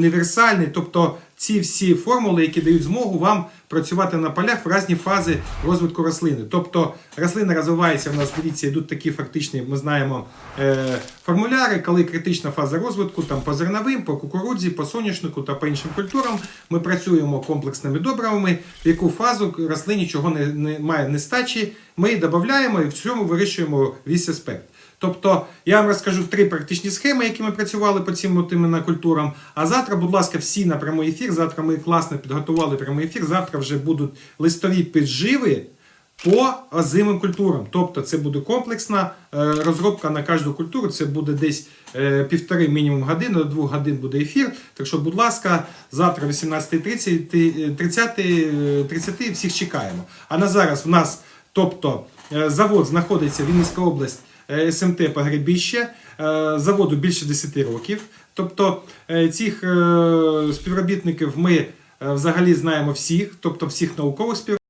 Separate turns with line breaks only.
універсальний, тобто ці всі формули, які дають змогу вам працювати на полях в різні фази розвитку рослини. Тобто рослина розвивається, в нас дивіться, йдуть такі фактичні, ми знаємо, е, формуляри, коли критична фаза розвитку там по зерновим, по кукурудзі, по соняшнику та по іншим культурам. Ми працюємо комплексними добривами, в яку фазу рослині чого не, не має нестачі, ми додаємо і в цьому вирішуємо весь аспект. Тобто я вам розкажу три практичні схеми, які ми працювали по цим іменно культурам. А завтра, будь ласка, всі на прямий ефір. Завтра ми класно підготували прямий ефір. Завтра вже будуть листові підживи по озимим культурам. Тобто це буде комплексна е, розробка на кожну культуру. Це буде десь е, півтори мінімум години, до двох годин буде ефір. Так що, будь ласка, завтра 18.30 30, е, 30 всіх чекаємо. А на зараз в нас, тобто, завод знаходиться Вінницька область. е, СМТ Погребіще, е, заводу більше 10 років. Тобто е, цих е, співробітників ми е, взагалі знаємо всіх, тобто всіх наукових співробітників.